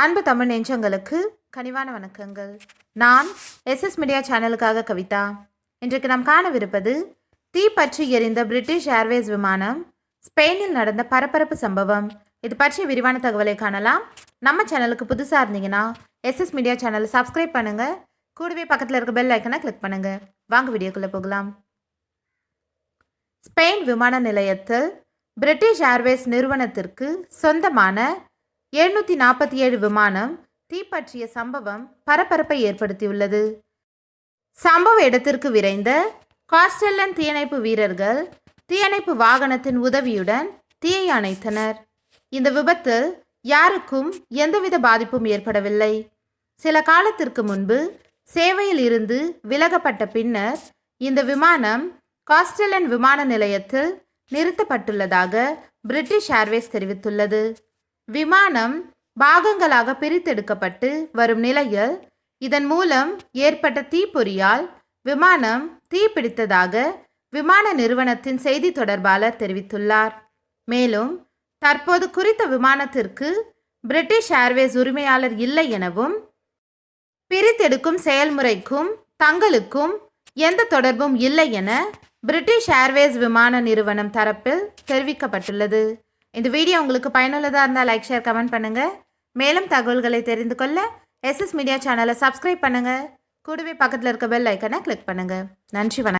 அன்பு தமிழ் நெஞ்சங்களுக்கு கனிவான வணக்கங்கள். நான் எஸ்எஸ் மீடியா சேனலுக்காக கவிதா. இன்றைக்கு நாம் காணவிருப்பது தீ பற்றி எரிந்த பிரிட்டிஷ் ஏர்வேஸ் விமானம் ஸ்பெயினில் நடந்த பரபரப்பு சம்பவம். இது பற்றிய விரிவான தகவலை காணலாம். நம்ம சேனலுக்கு புதுசாக இருந்தீங்கன்னா எஸ்எஸ் மீடியா சேனலை சப்ஸ்கிரைப் பண்ணுங்கள் கூடவே பக்கத்தில் இருக்க பெல் ஐக்கனை கிளிக் பண்ணுங்கள் வாங்க வீடியோக்குள்ளே போகலாம். ஸ்பெயின் விமான நிலையத்தில் பிரிட்டிஷ் ஏர்வேஸ் நிறுவனத்திற்கு சொந்தமான எழுநூற்றி நாற்பத்தி ஏழு விமானம் தீப்பற்றிய சம்பவம் பரபரப்பை ஏற்படுத்தியுள்ளது. சம்பவ இடத்திற்கு விரைந்த காஸ்டெல்லன் தீயணைப்பு வீரர்கள் தீயணைப்பு வாகனத்தின் உதவியுடன் தீயை அணைத்தனர். இந்த விபத்தில் யாருக்கும் எந்தவித பாதிப்பும் ஏற்படவில்லை. சில காலத்திற்கு முன்பு சேவையில் இருந்து விலகப்பட்ட பின்னர் இந்த விமானம் காஸ்டெல்லன் விமான நிலையத்தில் நிறுத்தப்பட்டுள்ளதாக பிரிட்டிஷ் ஏர்வேஸ் தெரிவித்துள்ளது. விமானம் பாகங்களாக பிரித்தெடுக்கப்பட்டு வரும் நிலையில் இதன் மூலம் ஏற்பட்ட தீப்பொறியால் விமானம் தீப்பிடித்ததாக விமான நிறுவனத்தின் செய்தி தொடர்பாளர் தெரிவித்துள்ளார். மேலும் தற்போது குறித்த விமானத்திற்கு பிரிட்டிஷ் ஏர்வேஸ் உரிமையாளர் இல்லை எனவும் பிரித்தெடுக்கும் செயல்முறைக்கும் தங்களுக்கும் எந்த தொடர்பும் இல்லை என பிரிட்டிஷ் ஏர்வேஸ் விமான நிறுவனம் தரப்பில் தெரிவிக்கப்பட்டுள்ளது. இந்த வீடியோ உங்களுக்கு பயனுள்ளதாக இருந்தால் லைக் ஷேர் கமெண்ட் பண்ணுங்கள் மேலும் தகவல்களை தெரிந்து கொள்ள எஸ்எஸ் மீடியா சேனலை சப்ஸ்கிரைப் பண்ணுங்கள் கூடவே பக்கத்தில் இருக்க பெல் ஐக்கனை கிளிக் பண்ணுங்கள் நன்றி வணக்கம்.